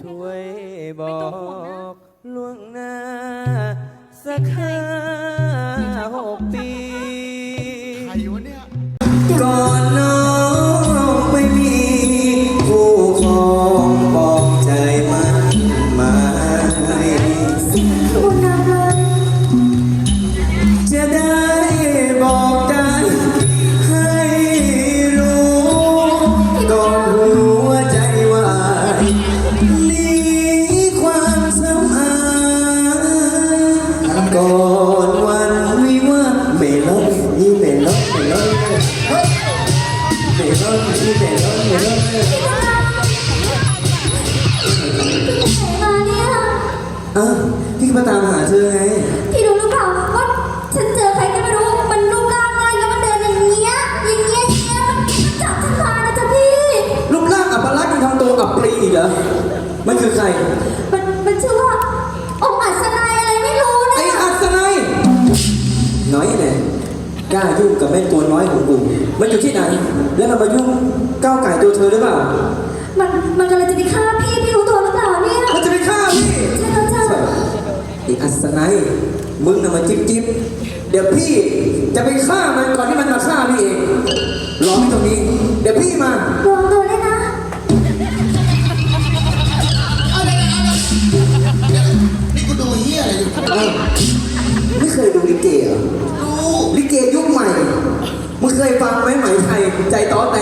ช่วยบอกล่วงหน้า สักห้าหกปี ใครวะเนี่ยก่ เมลอนเมลอนนี่เมลอนเมลอนมาเนี่ยอ้าวพี่ก็มาตามหาเธอไง พี่รู้หรือเปล่าว่าฉันเจอใครก็ไม่รู้ มันรูปร่างง่ายแล้วมันเดินอย่างเงี้ย อย่างเงี้ยอย่างเงี้ยมันจับฉันมานะจ๊ะพี่ รูปร่างอัปลักษณ์ยังทำตัวอับปรีอีกเหรอ มันคือใคร มันมันชื่อว่าองค์อัศนัยอะไรไม่รู้นะไอ้อัศนัยน้อยเนี่ย กล้ายุ่งกับแม่ตัวน้อยของกูมันอยู่ที่ไหน แล้วมันมายุ่งก้าวไก่ตัวเธอหรือเปล่า มันมันกำลังจะไปฆ่าพี่พี่รู้ตัวหรือเปล่าเนี่ยมันจะไปฆ่าพี่ใช่แล้วจ้ะไอ้อัศนัยมึงน่ะมาจิ๊บจิ๊บเดี๋ยวพี่จะไปฆ่ามันก่อนที่มันมาฆ่าพี่เองรอพี่ตรงนี้ เดี๋ยวพี่มาลองตัวได้นะนี่กูดูเฮียอะไรอยู่เอ้าไม่เคยดูลิเกเหรอดูลิเกยุคให มึงเคยฟังไหมไหมไทยใจต้อแต